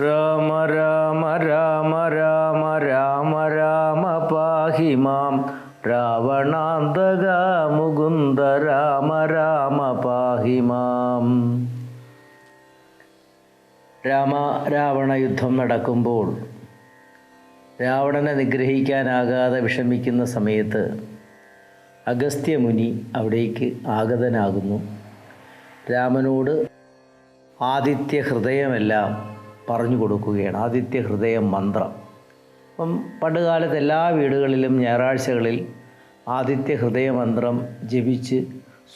രാമ രാമ രാമ രാമ രാമ രാമ പാഹി മാം. രാവണാന്തക മുകുന്ദ രാമ രാമ പാഹി മാം. രാമ രാവണ യുദ്ധം നടക്കുമ്പോൾ രാവണനെ നിഗ്രഹിക്കാനാകാതെ വിഷമിക്കുന്ന സമയത്ത് അഗസ്ത്യമുനി അവിടേക്ക് ആഗതനാകുന്നു. രാമനോട് ആദിത്യ ഹൃദയമെല്ലാം പറഞ്ഞു കൊടുക്കുകയാണ്. ആദിത്യ ഹൃദയ മന്ത്രം. അപ്പം പണ്ടുകാലത്ത് എല്ലാ വീടുകളിലും ഞായറാഴ്ചകളിൽ ആദിത്യ ഹൃദയ മന്ത്രം ജപിച്ച്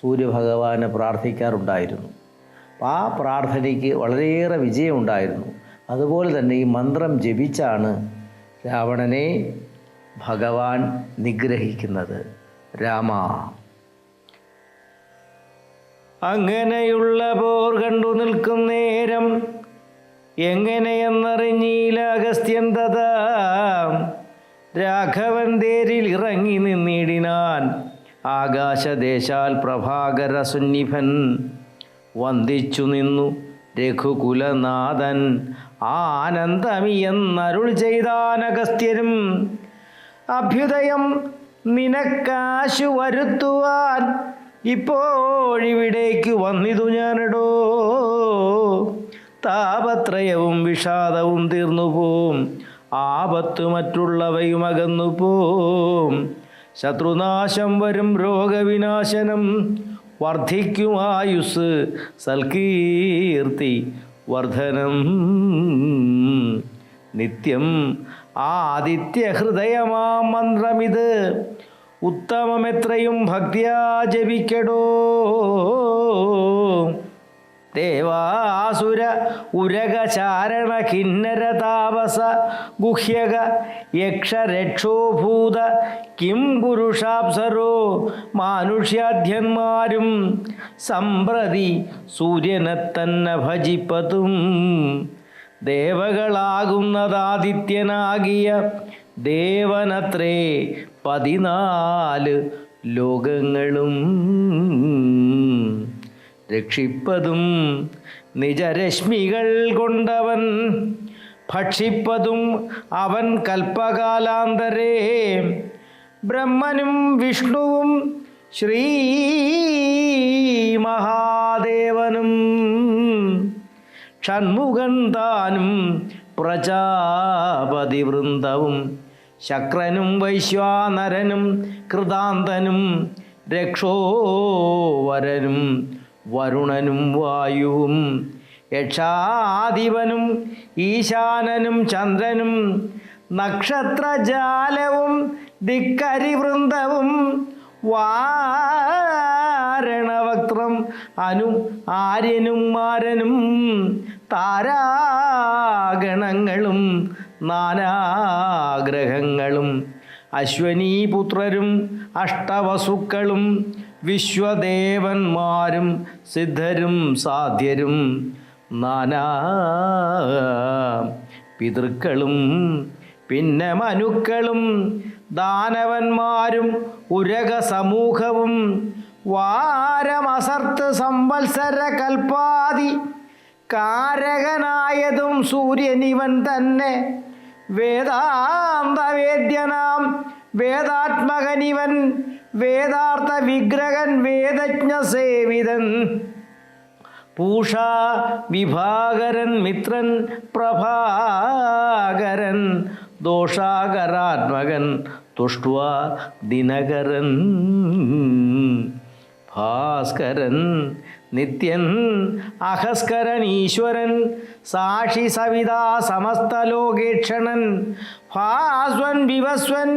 സൂര്യഭഗവാനെ പ്രാർത്ഥിക്കാറുണ്ടായിരുന്നു. ആ പ്രാർത്ഥനയ്ക്ക് വളരെയേറെ വിജയമുണ്ടായിരുന്നു. അതുപോലെ തന്നെ ഈ മന്ത്രം ജപിച്ചാണ് രാവണനെ ഭഗവാൻ നിഗ്രഹിക്കുന്നത്. രാമ. അങ്ങനെയുള്ള പോർ കണ്ടു നിൽക്കും നേരം എങ്ങനെയെന്നറിഞ്ഞീല അഗസ്ത്യൻ തഥാ. രാഘവൻ തേരിൽ ഇറങ്ങി നിന്നിടിനാൻ ആകാശദേശാൽ പ്രഭാകര സുന്നിഭൻ. വന്ദിച്ചു നിന്നു രഘുകുലനാഥൻ ആനന്ദമിയെന്നരുൾ ചെയ്താൻ അഗസ്ത്യനും. അഭ്യുദയം നിനക്കാശു വരുത്തുവാൻ ഇപ്പോഴിവിടേക്ക് വന്നിതു ഞാനടോ. താപത്രയവും വിഷാദവും തീർന്നു പോം ആപത്ത് മറ്റുള്ളവയും അകന്നു പോവും. ശത്രുനാശം വരും രോഗവിനാശനം വർദ്ധിക്കും ആയുസ്. സൽകീർത്തി വർധനം. നിത്യം ആദിത്യ ഹൃദയമാം മന്ത്രമിത്. ഉത്തമമെത്രയും ഭക്തിയാ ജപിക്കടോ. ദേവാസുര ഉരക ചാരണ കിന്നര താപസ ഗുഹ്യക യക്ഷരക്ഷോഭൂത കിം പുരുഷാപ്സരോ മാനുഷ്യാധ്യന്മാരും സമ്പ്രതി സൂര്യനെ ഭജിപ്പതും. ദേവകളാകുന്നതാദിത്യനാകിയ ദേവനത്രേ പതിനാല് ലോകങ്ങളും. രക്ഷിപ്പതും നിജരശ്മികൾ കൊണ്ടവൻ ഭക്ഷിപ്പതും അവൻ കൽപ്പകാലാന്തരേ. ബ്രഹ്മനും വിഷ്ണുവും ശ്രീ മഹാദേവനും ഷൺമുഖൻ താനും പ്രജാപതി വൃന്ദവും ശക്രനും വൈശ്വാനരനും കൃതാന്തനും രക്ഷോവരനും വരുണനും വായുവും യക്ഷാധിപനും ഈശാനനും ചന്ദ്രനും നക്ഷത്രജാലവും ദിക്കരിവൃന്ദവും വാരണവക്ത്രം അനു ആര്യനും മാരനും താരാഗണങ്ങളും നാനാഗ്രഹങ്ങളും അശ്വനീപുത്രരും അഷ്ടവസുക്കളും വിശ്വദേവന്മാരും സിദ്ധരും സാധ്യരും നാനാ പിതൃക്കളും പിന്നെ മനുക്കളും ദാനവന്മാരും ഉരക സമൂഹവും വാരമസർത്ത് സംവത്സര കൽപ്പാതി കാരകനായതും സൂര്യനിവൻ തന്നെ വേദാന്തവേദ്യനാം. വേദാത്മകനിവൻ വേദാർത്ഥ വിഗ്രഹൻ വേദജ്ഞ സേവിതൻ പൂഷ വിഭാകരൻ മിത്രൻ പ്രഭാകരൻ. ദോഷാകരാത്മകൻ തുഷ്ട്വ ദിനകരൻ. ഭാസ്കരൻ നിത്യൻ അഹസ്കരൻ ഈശ്വരൻ സാക്ഷി സവിതാ സമസ്തലോകേക്ഷണൻ ഭാസ്വൻ വിവസ്വൻ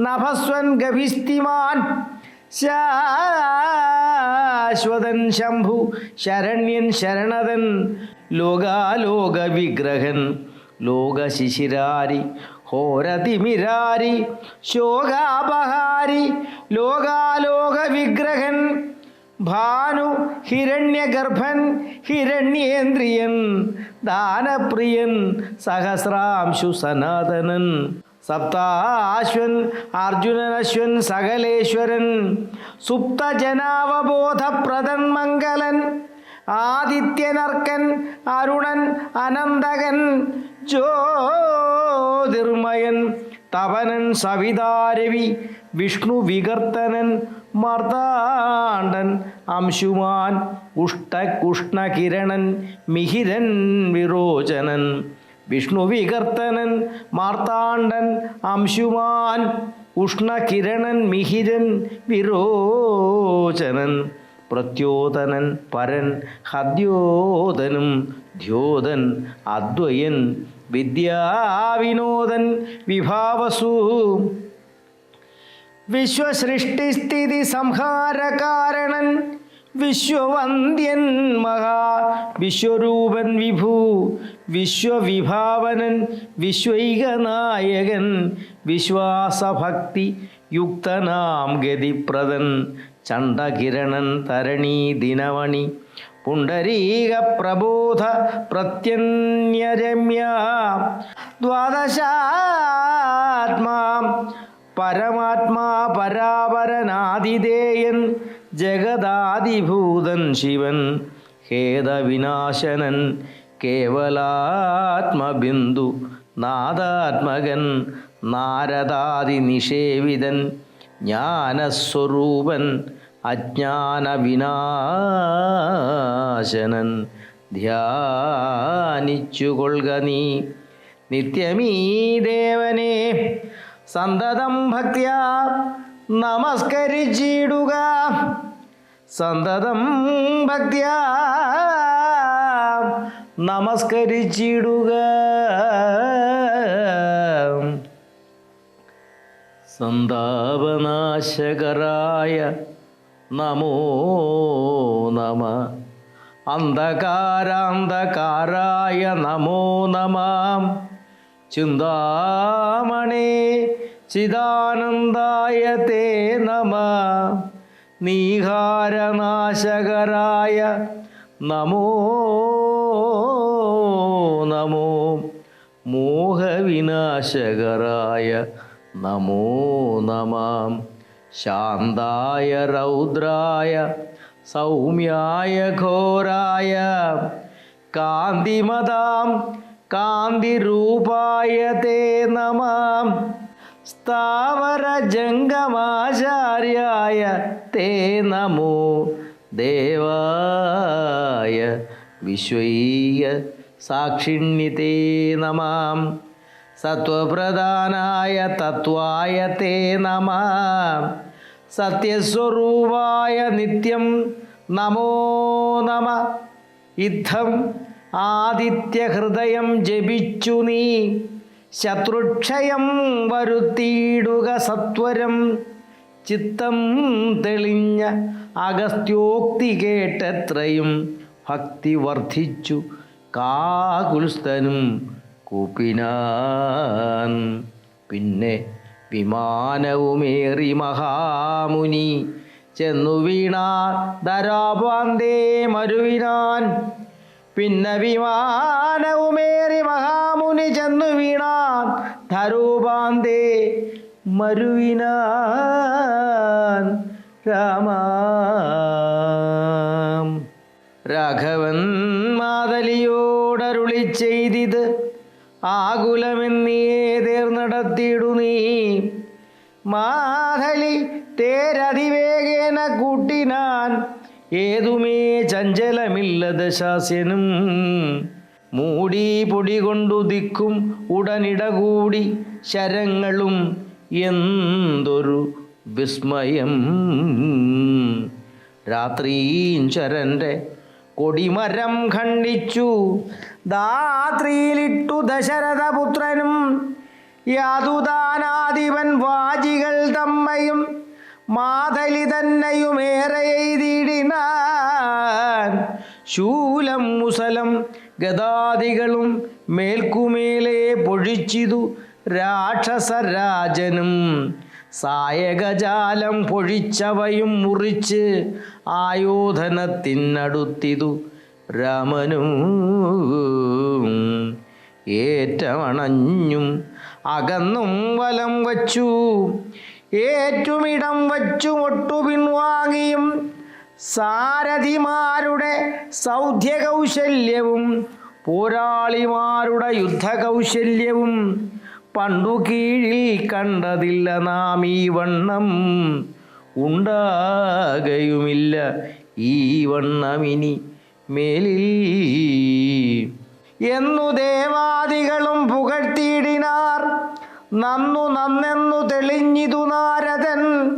നഭസ്വൻ ഗഭിസ്തിമാൻ ശാശ്വതൻ ശംഭു ശരണ്യൻ ശരണതൻ ലോകാലോക വിഗ്രഹൻ ലോകശിശിരാരി ഹോരതിമിരാരി ശോകാപഹാരി ലോകാലോക വിഗ്രഹൻ ഭാനു ഹിരണ്യഗർഭൻ ഹിരണ്യേന്ദ്രിയൻ ദാനപ്രിയൻ സഹസ്രാംശു സനാതനൻ. സപ്താശ്വൻ അർജുനൻ അശ്വൻ സകലേശ്വരൻ. സുപ്തജനാവബോധപ്രദൻ മംഗലൻ ആദിത്യനർക്കൻ അരുണൻ അനന്തകൻ ജ്യോതിർമയൻ തപനൻ സവിതാരവി വിഷ്ണു വികർത്തനൻ മർദ്ദാണ്ടൻ അംശുമാൻ ഉഷ്ടകുഷ്ണകിരണൻ മിഹിരൻ വിരോചനൻ വിഷ്ണു വികർത്തനൻ മാർത്താണ്ഡൻ അംശുമാൻ ഉഷ്ണകിരണൻ മിഹിരൻ വിരോചനൻ പ്രത്യോതനൻ പരൻ ഹദ്യോതനും ദ്യോതൻ അദ്വയൻ വിദ്യാവിനോദൻ വിഭാവസു വിശ്വസൃഷ്ടിസ്ഥിതി സംഹാരകാരണൻ വിശ്വവന്ദ്യൻ മഹാ വിശ്വരൂപൻ വിഭു വിശ്വവിഭാവനൻ വിശ്വൈകനായകൻ വിശ്വാസഭക്തി യുക്തനാം ഗതിപ്രദൻ ചണ്ഡകിരണൻ തരണീ ദിനമണി പുണ്ടരീക പ്രബോധ പ്രത്യന്യരമ്യ ദ്വാദശാത്മാ പരമാത്മാ പരാപരനാതിഥേയൻ ജഗദാതിഭൂതൻ ശിവൻ ഹേതവിനാശനൻ കേവലാത്മബിന്ദു നാദാത്മകൻ നാരദാതി നിഷേവിതൻ ജ്ഞാനസ്വരൂപൻ അജ്ഞാനവിനാശനൻ. ധ്യാനിച്ചുകൊള്ളുക നീ നിത്യമീ ദേവനെ സന്തതം ഭക്തിയ നമസ്കരിച്ചിടുക. സന്തതം ഭക്തിയ നമസ്കരിച്ചിടുക. സന്താപനാശകരായ നമോ നമ. അന്ധകാരാന്ധകാരായ നമോ നമാം. ചിന്താമണേ ചിദാനന്ദായ തേ നമ. നീഹാരനാശകരായ നമോ നമോ. മോഹവിനാശകരായ നമോ നമാം. ശാന്തായ രൗദ്രായ സൗമ്യായ ഘോരായ കാന്തിമതാം കാന്തിരൂപായ തേ നമാം. സ്ഥാവര ജംഗമാചാര്യായ തേ നമോ. ദേവായ വിശ്വൈയ സാക്ഷിണ്യതേ നമാം. സത്വപ്രധാനായ തത്വായ തേ നമ. സത്യസ്വരൂപായ നിത്യം നമോ നമ. ഇത്തം ആദിത്യഹൃദയം ജപിച്ചു നീ. ശത്രുക്ഷയം വരുത്തിയിടുക സത്വരം. ചിത്തം തെളിഞ്ഞ അഗസ്ത്യോക്തി കേട്ടത്രയും ഭക്തി വർദ്ധിച്ചു കാകുൽസ്ഥനും കൂപ്പിനാൻ. പിന്നെ വിമാനവുമേറി മഹാമുനി ചെന്നു വീണാ ധരാപാന്തേ മരുവിനാൻ. പിന്നെ വിമാനവുമേറി മഹാമുനി ചെന്നു വീണാൻ ധരൂപാന്തേ മരുവിനാൻ രാമ. രാഘവൻ മാതലിയോടരുളി ചെയ്തിത് ആകുലമെന്നീ തേർന്നടത്തിയിടു നീ. മാതലി തേരതിവേഗേന കൂട്ടിനാൻ ഏതുമേ ചഞ്ചലമില്ലത് ശാസ്യനും. മൂടി പൊടി കൊണ്ടുദിക്കും ഉടനിടകൂടി ശരങ്ങളും എന്തൊരു വിസ്മയം. രാത്രീഞ്ചരന്റെ കൊടിമരം ഖണ്ഡിച്ചു. ദാത്രിയിലിട്ടു ദശരഥപുത്രനും. യാതുദാനാധിപൻ വാജികൾ തമ്മയും മാതലി തന്നെയുമേറെ എഴുതിയിടിനാൻ. ശൂലം മുസലം ഗതാദികളും മേൽക്കുമേലെ പൊഴിച്ചിതു രാക്ഷസരാജനും. സായകജാലം പൊഴിച്ചവയും മുറിച്ച് ആയോധനത്തിനടുത്തിതു രാമനും. ഏറ്റമണഞ്ഞും അകന്നും വലം വച്ചു. ഏറ്റുമിടം വച്ചു ഒട്ടു പിൻവാങ്ങിയും സാരഥിമാരുടെ സൗധ്യകൗശല്യവും പോരാളിമാരുടെ യുദ്ധകൗശല്യവും പണ്ടു കീഴിൽ കണ്ടതില്ല നാം ഈ വണ്ണം. ഉണ്ടാകയുമില്ല ഈ വണ്ണമിനി മേലിൽ. എന്നു ദേവാദികളും പുകഴ്ത്തിയിടിനാർ നന്നു നന്നെന്നു തെളിഞ്ഞിതു നാരദൻ.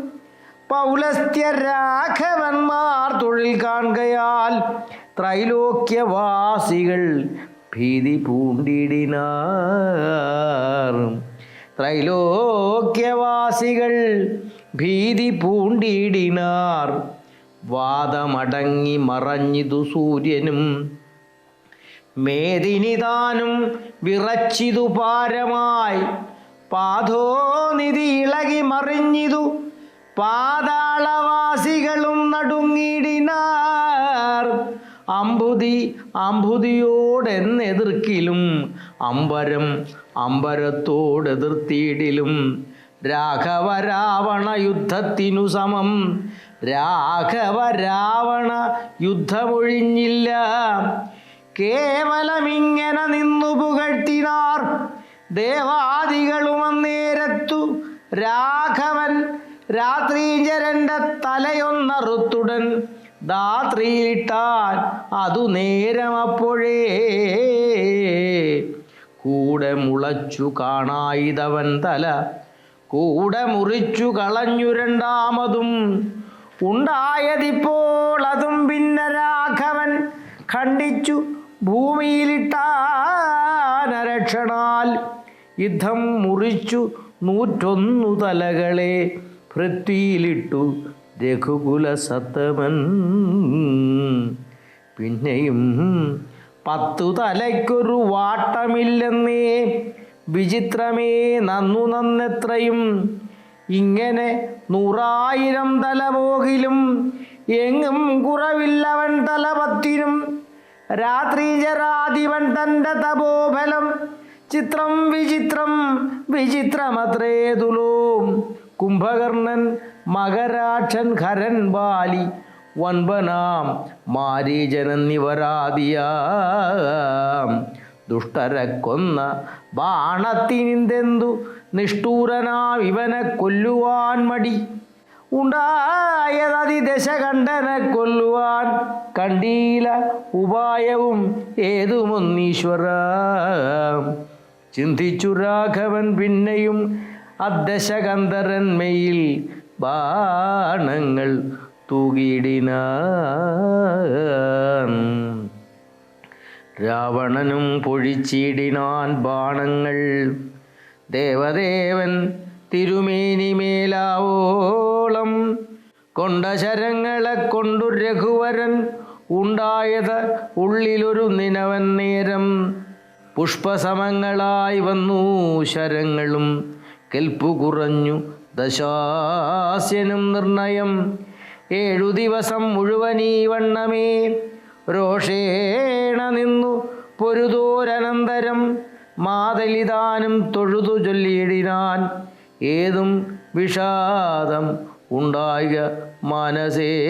പൗലസ്ത്യ രാഘവന്മാർ തൊഴിൽ കാണുകയാൽ ത്രൈലോക്യവാസികൾ ഭീതി പൂണ്ടിടിനാർ. ത്രൈലോക്യവാസികൾ ഭീതി പൂണ്ടിടിനാർ. വാദമടങ്ങി മറഞ്ഞിതു സൂര്യനും. മേദിനിതാനും വിറച്ചിതു പാരമായി. പാതോനിധി ഇളകി മറിഞ്ഞിതു പാതാളവാസികളും നടുങ്ങിടിനാർ അമ്പുതി അമ്പുതിയോടെന്നെതിർക്കിലും അമ്പരം അമ്പരത്തോടെതിർത്തിയിടിലും. രാഘവ രാവണ യുദ്ധത്തിനു സമം. രാഘവ രാവണ യുദ്ധമൊഴിഞ്ഞില്ല. കേവലമിങ്ങനെ നിന്നു പുകഴ്ത്തിനാർ ദേവാദികളും അന്നേരത്തു രാഘവൻ രാത്രീചരന്റെ തലയൊന്നറുത്തുടൻ ധാത്രിയിട്ടാൻ അതു നേരമപ്പോഴേ കൂടെ മുളച്ചു കാണായിതവൻ തല കൂടെ മുറിച്ചു കളഞ്ഞു രണ്ടാമതും. ഉണ്ടായതിപ്പോൾ അതും പിന്നെ രാഘവൻ ഖണ്ഡിച്ചു ഭൂമിയിലിട്ടാനരക്ഷണാൽ യുദ്ധം മുറിച്ചു നൂറ്റൊന്നു തലകളെ പൃഥ്വിയിലിട്ടു രഘുകുല സത്തമൻ. പിന്നെയും പത്തു തലയ്ക്കൊരു വാട്ടമില്ലെന്നേ വിചിത്രമേ നന്നു നന്നെത്രയും. ഇങ്ങനെ നൂറായിരം തല പോകിലും എങ്ങും കുറവില്ലവൻ തലപത്തിനും. രാത്രി ജരാധിപൻ തന്റെ തപോഫലം ചിത്രം വിചിത്രം വിചിത്രമത്രേ തുലോം. കുംഭകർണൻ മകരാക്ഷൻ ഖരൻ ബാലി വൻപനാം മാരീജനെന്നിവരാദിയാം ദുഷ്ടരെ കൊന്ന ബാണത്തിനിന്തെന്തു? നിഷ്ഠൂരനാം ഇവനെ കൊല്ലുവാൻ മടി. ഉണ്ടായതതി ദശകണ്ഠനെ കൊല്ലുവാൻ കണ്ടീല ഉപായവും ഏതുമൊന്നീശ്വര. ചിന്തിച്ചു രാഘവൻ പിന്നെയും അദ്ദശകന്ധരന്മയിൽ ബാണങ്ങൾ തൂകിയിടിന രാവണനും പൊഴിച്ചിടിനാൻ ബാണങ്ങൾ. ദേവദേവൻ തിരുമേനിമേലാവോളം കൊണ്ട ശരങ്ങളെ കൊണ്ടു രഘുവരൻ ഉണ്ടായത് ഉള്ളിലൊരു നിനവൻ നേരം. പുഷ്പസമങ്ങളായി വന്നു ശരങ്ങളും കെൽപ്പു കുറഞ്ഞു. ദശാസ്യനും നിർണയം. ഏഴു ദിവസം മുഴുവൻ ഈ വണ്ണമേ. രോഷേണ നിന്നു പൊരുതോരനന്തരം. മാതലിതാനും തൊഴുതു ചൊല്ലിയിടിനാൻ. ഏതും വിഷാദം ഉണ്ടായ മനസേ.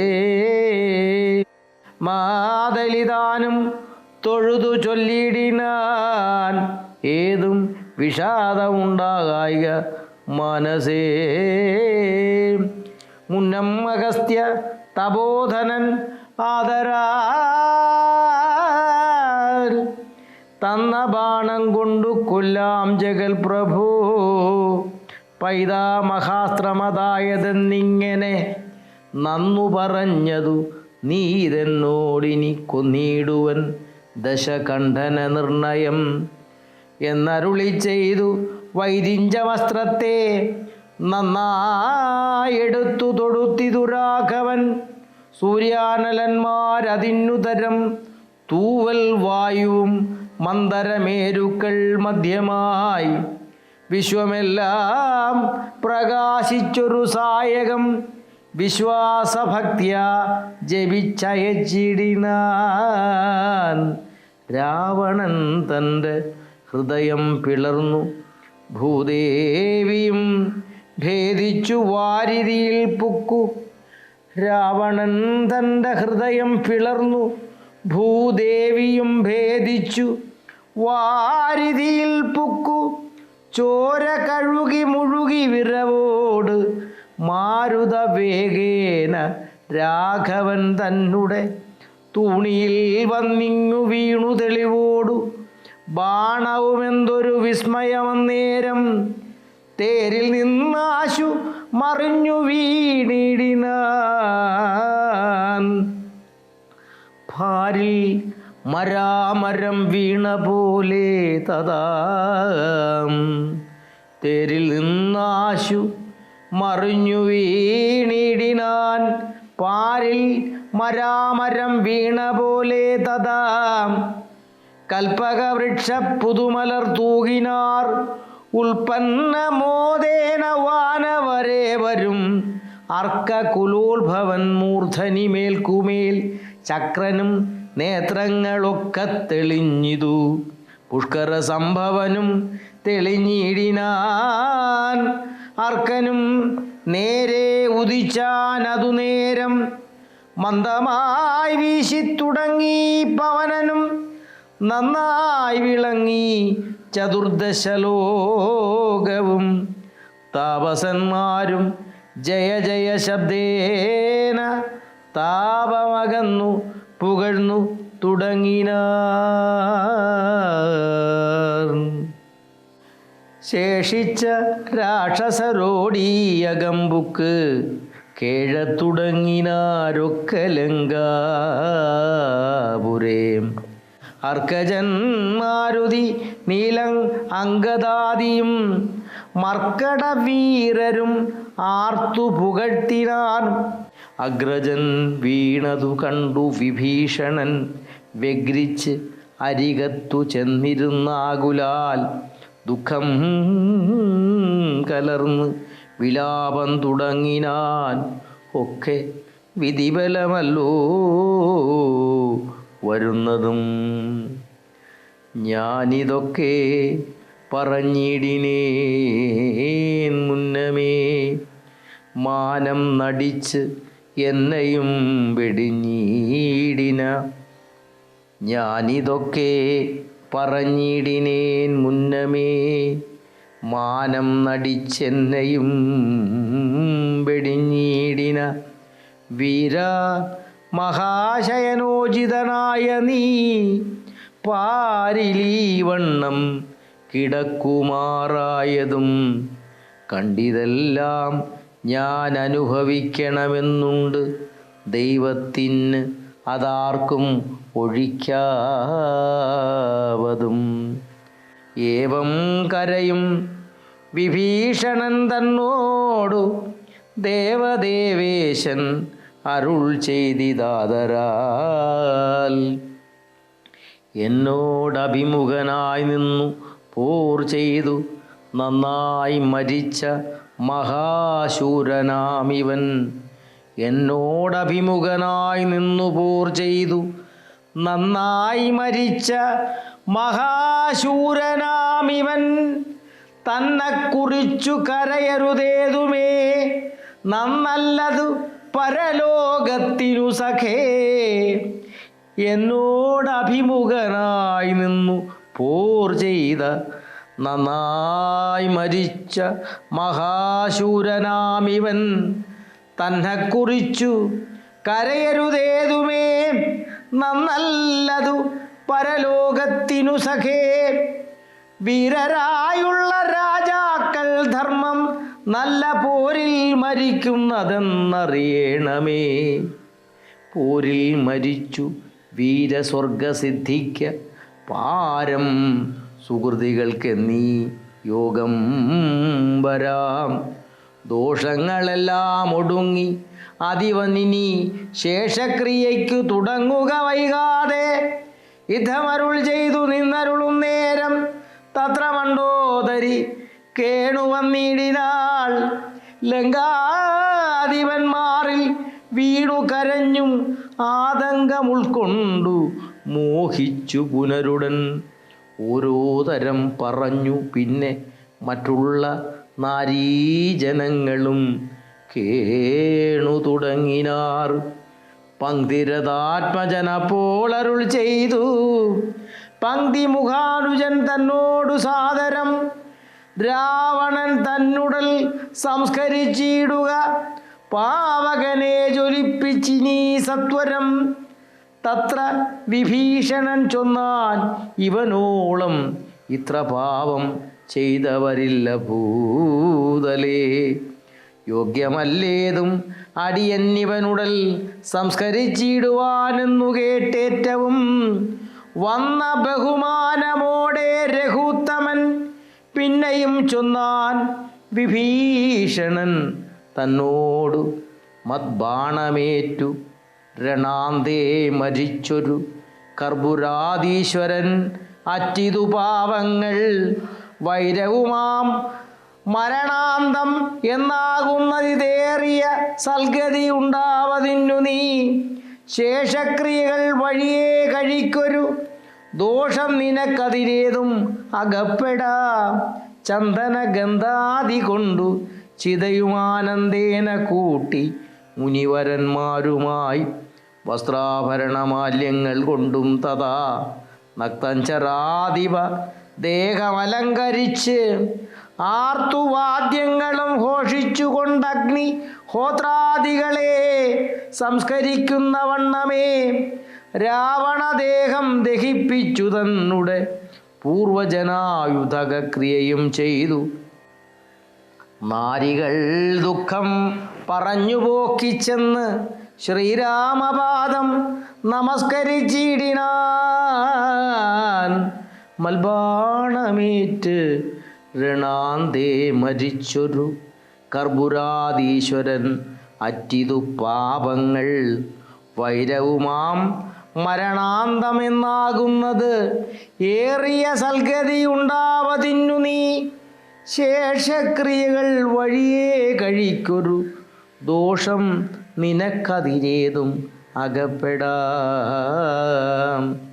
മാതലിതാനും തൊഴുതു ചൊല്ലിയിടിനാൻ ഏതും വിഷാദമുണ്ടാകായിക മനസേ മുന്നം അഗസ്ത്യ തപോധനൻ ആദരാ തന്ന ബാണം കൊണ്ടു കൊല്ലാം ജഗൽ പ്രഭു. പൈതാ മഹാസ്ത്രമതായതെന്നിങ്ങനെ നന്നു പറഞ്ഞതു നീതെന്നോടിനി കൊന്നിടുവൻ ദശകണ്ഠന നിർണയം എന്നരുളി ചെയ്തു വൈരിഞ്ച വസ്ത്രത്തെ നന്നായെടുത്തു തൊടുത്തിതു രാഘവൻ. സൂര്യാനലന്മാരതിന്നുതരം തൂവൽ വായുവും മന്ദരമേരുക്കൾ മധ്യമായി. വിശ്വമെല്ലാം പ്രകാശിച്ചൊരു സായകം വിശ്വാസഭക്തിയ ജപിച്ചയച്ചിടിനാൻ രാവണൻ തന്റെ ഹൃദയം പിളർന്നു. ഭൂദേവിയും ഭേദിച്ചു വാരിതിയിൽ പുക്കു. രാവണൻ തന്റെ ഹൃദയം പിളർന്നു. ഭൂദേവിയും ഭേദിച്ചു വാരിതിയിൽ പുക്കു. ചോര കഴുകി മുഴുകി വിരവോട് മാരുത വേഗേന രാഘവൻ തന്നുടെ തുണിയിൽ വന്നിങ്ങു വീണു തെളിവോടു. ബാണവുമെന്തൊരു വിസ്മയമന്നേരം. തേരിൽ നിന്നാശു മറിഞ്ഞു വീണിടിന ഭാരിൽ മരാമരം വീണ പോലെ തഥാ തേരിൽ നിന്നാശു മറിഞ്ഞു വീണിടിനാൻ പാരിൽ മരാമരം വീണ പോലെ തഥാ. കൽപ്പകവൃക്ഷ പുതുമലർ തൂകിനാർ. ഉൽപ്പന്ന മോദേന വാനവരെ വരും അർക്ക കുലോത്ഭവൻ മൂർധനി മേൽക്കുമേൽ. ചക്രനും നേത്രങ്ങളൊക്കെ തെളിഞ്ഞിതു. പുഷ്കര സംഭവനും തെളിഞ്ഞിടിനാൻ അർക്കനും നേരെ ഉദിച്ചാൻ അതു നേരം മന്ദമായി വീശിത്തുടങ്ങി പവനനും നന്നായി വിളങ്ങി ചതുർദശലോകവും. താപസന്മാരും ജയ ജയ ശബ്ദേന താപമകന്നു പുകഴ്ന്നു തുടങ്ങിനാർ ശേഷിച്ച രാക്ഷസരോടീയകമ്പുക്ക് കേഴത്തുടങ്ങിനാരൊക്കലങ്കാപുരേം. അർക്കജൻ മാരുതി നീലം അങ്കദാദിയും മർക്കട വീരരും ആർത്തു പുകഴ്ത്തിനാൻ. അഗ്രജൻ വീണതു കണ്ടു വിഭീഷണൻ വ്യഗ്രിച്ച് അരികത്തു ചെന്നിരുന്നാകുലാൽ. ദുഃഖം കലർന്ന് വിലാപം തുടങ്ങിനാൻ ഒക്കെ വിധിബലമല്ലോ വരുന്നതും. ഞാനിതൊക്കെ പറഞ്ഞിടിനേൻ മുന്നമേ. മാനം നടിച്ച് എന്നെയും വെടിഞ്ഞീടിന. ഞാനിതൊക്കെ പറഞ്ഞിടിനേൻ മുന്നമേ. മാനം നടിച്ചെന്നയും വെടിഞ്ഞിടിന വീര മഹാശയനോചിതനായ നീ പാരിലീ വണ്ണം കിടക്കുമാറായതും കണ്ടിതെല്ലാം ഞാൻ അനുഭവിക്കണമെന്നുണ്ട് ദൈവത്തിന് അതാർക്കും ഒഴിക്കാവതും. ഏവം കരയും വിഭീഷണൻ തന്നോടു ദേവദേവേശൻ അരുൾ ചെയ്തിതാതരാൽ. എന്നോടഭിമുഖനായി നിന്നു പോർ ചെയ്തു നന്നായി മരിച്ച മഹാശൂരനാമിവൻ. എന്നോടഭിമുഖനായി നിന്നു പോർ ചെയ്തു. നന്നായി മരിച്ച മഹാശൂരനാമിവൻ തന്നെ കുറിച്ചു കരയരുതേതുമേ. നന്നല്ലതു പരലോകത്തിനു സഖേ. എന്നോടഭിമുഖനായി നിന്നു പോർ ചെയ്ത നന്നായി മരിച്ച മഹാശൂരനാമിവൻ തന്നെ കുറിച്ചു കരയരുതേതുമേ? നന്നല്ലതു പരലോകത്തിനു സഖേ. വീരരായുള്ള രാജാക്കൾ ധർമ്മം നല്ല പോരിൽ മരിക്കുന്നതെന്നറിയണമേ. പോരിൽ മരിച്ചു വീരസ്വർഗസിദ്ധിക്ക പാരം. സുഹൃതികൾക്ക് നീ യോഗം വരാം. ദോഷങ്ങളെല്ലാം ഒടുങ്ങി. അതിവനിനി ശേഷക്രിയയ്ക്കു തുടങ്ങുക വൈകാതെ. ഇതമരുൾ ചെയ്തു നിന്നരുളും നേരം. തത്ര മണ്ടോദരി കേണുവന്നിടിനാൾ ലങ്കാധിപന്മാരിൽ വീണു കരഞ്ഞും ആതങ്കം ഉൾക്കൊണ്ടു മോഹിച്ചു പുനരുടൻ. ഓരോ തരം പറഞ്ഞു പിന്നെ മറ്റുള്ള നാരീജനങ്ങളും കേണു തുടങ്ങിനാർ. പങ്ക്തിരതാത്മജനപ്പോൾ പോളരുൾ ചെയ്തു. പങ്ക്തി മുഖാനുജൻ തന്നോടു സാദരം. രാവണൻ തന്നുടൽ സംസ്കരിച്ചിടുക. പാവകനെ ജ്വലിപ്പിച്ചിനീ സത്വരം. തത്ര വിഭീഷണൻ ചൊന്നാൻ ഇവനോളം ഇത്ര പാവം ചെയ്തവരില്ല ഭൂതലേ. യോഗ്യമല്ലേതും അടിയന്നിവനുടൽ സംസ്കരിച്ചിടുവാനെന്നു കേട്ടേറ്റവും വന്ന ബഹുമാനമോടെ രഘുത്തമൻ പിന്നെയും ചൊന്നാൻ വിഭീഷണൻ തന്നോടു മദ്ബാണമേറ്റു. രണാന്തേ മരിച്ചൊരു കർപ്പുരാധീശ്വരൻ അറ്റിതു പാവങ്ങൾ വൈരവുമാം. മരണാന്തം എന്നാകുന്നതിതേറിയ സൽഗതി ഉണ്ടാവതിന്നു നീ. ശേഷക്രിയകൾ വഴിയേ കഴിക്കൊരു ദോഷം നിനക്കതിരേതും അകപ്പെടാ. ചന്ദന ഗന്ധാതി കൊണ്ടു ചിതയുമാനന്ദേന കൂട്ടി മുനിവരന്മാരുമായി വസ്ത്രാഭരണമാല്യങ്ങൾ കൊണ്ടും തഥാ. നക്തഞ്ചരാധിപ ദേഹമലങ്കരിച്ച് ആർത്തുവാദ്യങ്ങളും ഘോഷിച്ചുകൊണ്ടഗ്നി ഹോത്രാദികളെ സംസ്കരിക്കുന്ന വണ്ണമേ രാവണദേഹം ദഹിപ്പിച്ചു തന്നുടെ പൂർവജനായുധകക്രിയയും ചെയ്തു. നാരികൾ ദുഃഖം പറഞ്ഞു പോക്കിച്ചെന്ന് ശ്രീരാമപാദം നമസ്കരിച്ചിടിനാൻ. മൽബാണമേറ്റ് ഋണാന്തേ മരിച്ചൊരു കർപുരാതീശ്വരൻ അറ്റിതു പാപങ്ങൾ. വൈരവുമാം മരണാന്തമെന്നാകുന്നത് ഏറിയ സൽഗതി ഉണ്ടാവതിന്നു നീ. ശേഷക്രിയകൾ വഴിയേ കഴിക്കൊരു ദോഷം നിനക്കതിരേതും അകപ്പെടാം.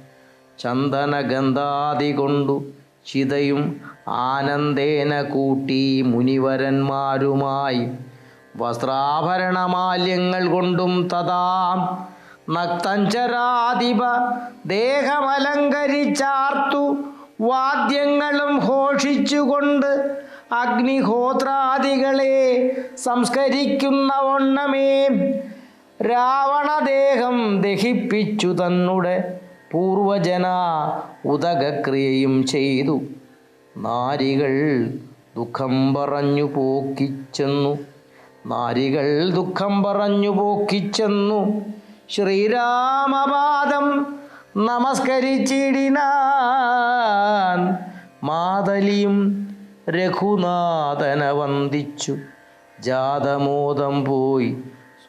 ചന്ദനഗന്ധാതി കൊണ്ടു ചിതയും ആനന്ദേന കൂട്ടി മുനിവരന്മാരുമായി. വസ്ത്രാഭരണമാല്യങ്ങൾ കൊണ്ടും തഥാ നക്തഞ്ചരാധിപ ദേഹമലങ്കരിച്ചാർത്തു വാദ്യങ്ങളും ഘോഷിച്ചുകൊണ്ട് അഗ്നിഹോത്രാദികളെ സംസ്കരിക്കുന്ന വണ്ണമേ രാവണദേഹം ദഹിപ്പിച്ചു തന്നുടെ. പൂർവജന ഉദകക്രിയയും ചെയ്തു. നാരികൾ ദുഃഖം പറഞ്ഞു പോക്കിച്ചെന്നു. നാരികൾ ദുഃഖം പറഞ്ഞു പോക്കിച്ചെന്നു. ശ്രീരാമപാദം നമസ്കരിച്ചിടിനാൻ മാതലിയും രഘുനാഥന വന്ദിച്ചു. ജാതമോദം പോയി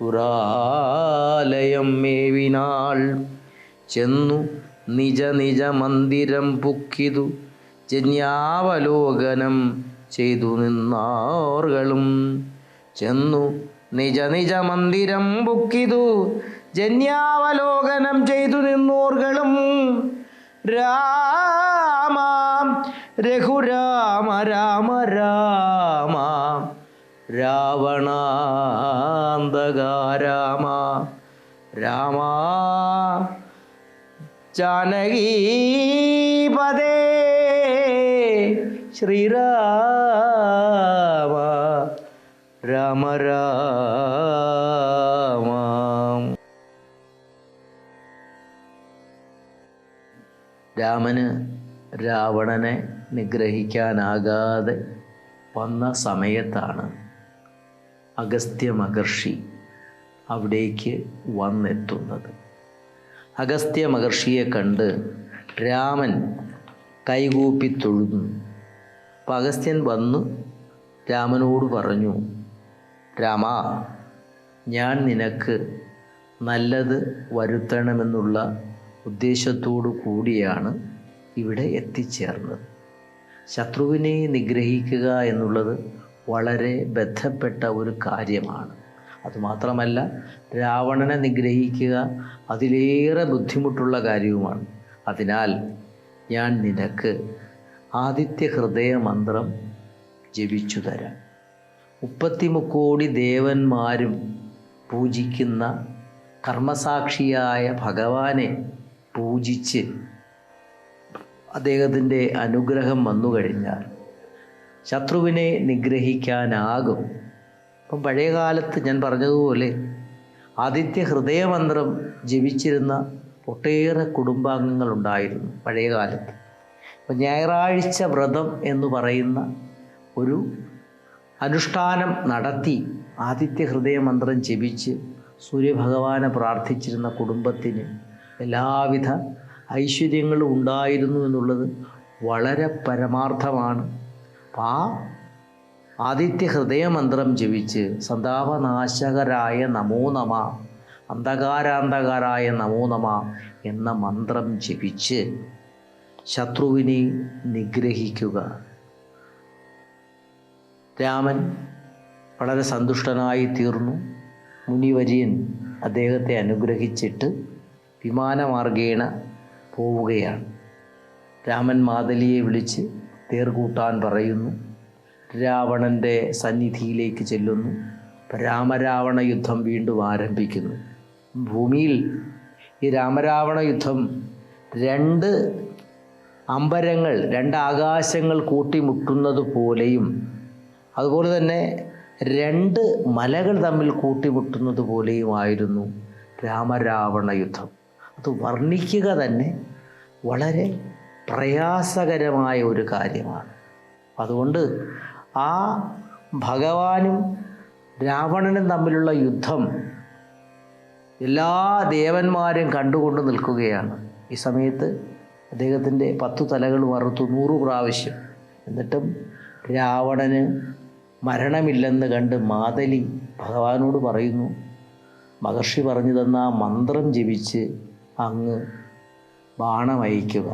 സുരാലയം മേവിനാൾ ചെന്നു നിജ നിജ മന്ദിരം പുക്കിതു. ജന്യാവലോകനം ചെയ്തു നിന്നാറുകളും ചെന്നു നിജ നിജ മന്ദിരം പുക്കിതു. ജന്യാവലോകനം ചെയ്തു നിന്നോർകളും. രാമ രഘുരാമ രാമ രാമ. രാവണാന്തക രാമ രാമ ജാനകീപദേ ശ്രീരാമ രാമ രാമ. രാമന് രാവണനെ നിഗ്രഹിക്കാനാകാതെ വന്ന സമയത്താണ് അഗസ്ത്യ മഹർഷി അവിടേക്ക് വന്നെത്തുന്നത്. അഗസ്ത്യ മഹർഷിയെ കണ്ട് രാമൻ കൈകൂപ്പി തൊഴുന്നു. അപ്പം അഗസ്ത്യൻ വന്നു രാമനോട് പറഞ്ഞു രാമ ഞാൻ നിനക്ക് നല്ലത് വരുത്തണമെന്നുള്ള ഉദ്ദേശത്തോടു കൂടിയാണ് ഇവിടെ എത്തിച്ചേർന്നത്. ശത്രുവിനെ നിഗ്രഹിക്കുക എന്നുള്ളത് വളരെ ബന്ധപ്പെട്ട ഒരു കാര്യമാണ്. അതുമാത്രമല്ല രാവണനെ നിഗ്രഹിക്കുക അതിലേറെ ബുദ്ധിമുട്ടുള്ള കാര്യവുമാണ്. അതിനാൽ ഞാൻ നിനക്ക് ആദിത്യ ഹൃദയ മന്ത്രം ജപിച്ചു തരാം. മുപ്പത്തിമുക്കോടി ദേവന്മാരും പൂജിക്കുന്ന കർമ്മസാക്ഷിയായ ഭഗവാനെ പൂജിച്ച് അദ്ദേഹത്തിന്റെ അനുഗ്രഹം വന്നു കഴിഞ്ഞാൽ ശത്രുവിനെ നിഗ്രഹിക്കാനാകും. അപ്പം പഴയ കാലത്ത് ഞാൻ പറഞ്ഞതുപോലെ ആദിത്യ ഹൃദയമന്ത്രം ജപിച്ചിരുന്ന ഒട്ടേറെ കുടുംബാംഗങ്ങളുണ്ടായിരുന്നു പഴയ കാലത്ത് അപ്പം ഞായറാഴ്ച വ്രതം എന്ന് പറയുന്ന ഒരു അനുഷ്ഠാനം നടത്തി ആദിത്യ ഹൃദയമന്ത്രം ജപിച്ച് സൂര്യഭഗവാനെ പ്രാർത്ഥിച്ചിരുന്ന കുടുംബത്തിന് എല്ലാവിധ ഐശ്വര്യങ്ങളും ഉണ്ടായിരുന്നു എന്നുള്ളത് വളരെ പരമാർത്ഥമാണ്. അപ്പം ആ ആദിത്യ ഹൃദയമന്ത്രം ജപിച്ച് സന്താപനാശകരായ നമോ നമ അന്ധകാരാന്ധകാരായ നമോ നമ എന്ന മന്ത്രം ജപിച്ച് ശത്രുവിനെ നിഗ്രഹിക്കുക. രാമൻ വളരെ സന്തുഷ്ടനായി തീർന്നു മുനിവര്യൻ അദ്ദേഹത്തെ അനുഗ്രഹിച്ചിട്ട് വിമാനമാർഗേണ പോവുകയാണ്. രാമൻ മാതലിയെ വിളിച്ച് തേർകൂട്ടാൻ പറയുന്നു. രാവണന്റെ സന്നിധിയിലേക്ക് ചെല്ലുന്നു. രാമരാവണ യുദ്ധം വീണ്ടും ആരംഭിക്കുന്നു. ഭൂമിയിൽ ഈ രാമരാവണ യുദ്ധം രണ്ട് അമ്പരങ്ങൾ രണ്ട് ആകാശങ്ങൾ കൂട്ടിമുട്ടുന്നത് പോലെയും അതുപോലെ തന്നെ രണ്ട് മലകൾ തമ്മിൽ കൂട്ടിമുട്ടുന്നത് പോലെയുമായിരുന്നു രാമരാവണ യുദ്ധം. അത് വർണിക്കുക തന്നെ വളരെ പ്രയാസകരമായ ഒരു കാര്യമാണ്. അതുകൊണ്ട് ആ ഭഗവാനും രാവണനും തമ്മിലുള്ള യുദ്ധം എല്ലാ ദേവന്മാരും കണ്ടുകൊണ്ട് നിൽക്കുകയാണ്. ഈ സമയത്ത് അദ്ദേഹത്തിന്റെ പത്തു തലകൾ വറുത്തു നൂറ് പ്രാവശ്യം. എന്നിട്ടും രാവണന് മരണമില്ലെന്ന് കണ്ട് മാതലി ഭഗവാനോട് പറയുന്നു മഹർഷി പറഞ്ഞു തന്ന ആ മന്ത്രം ജപിച്ച് അങ്ങ് ബാണമയക്കുക.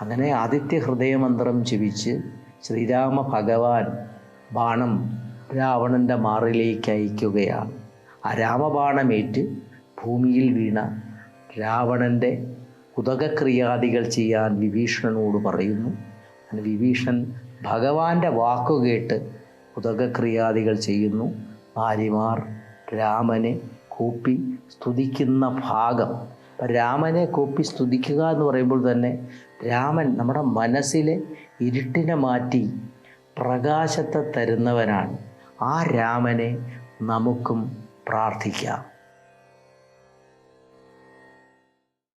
അങ്ങനെ ആദിത്യ ഹൃദയമന്ത്രം ജപിച്ച് ശ്രീരാമ ഭഗവാൻ ബാണം രാവണന്റെ മാറിലേക്ക് അയക്കുകയാണ്. ആ രാമബാണമേറ്റ് ഭൂമിയിൽ വീണ രാവണന്റെ ഉദകക്രിയാദികൾ ചെയ്യാൻ വിഭീഷണനോട് പറയുന്നു. അങ്ങനെ വിഭീഷണൻ ഭഗവാന്റെ വാക്കുകേട്ട് ഉദകക്രിയാദികൾ ചെയ്യുന്നു. ഭാര്യമാർ രാമനെ കൂപ്പി സ്തുതിക്കുന്ന ഭാഗം. രാമനെ കൂപ്പി സ്തുതിക്കുക എന്ന് പറയുമ്പോൾ തന്നെ രാമൻ നമ്മുടെ മനസ്സിലെ ഇരുട്ടിനെ മാറ്റി പ്രകാശത്തെ തരുന്നവനാണ്. ആ രാമനെ നമുക്കും പ്രാർത്ഥിക്കാം.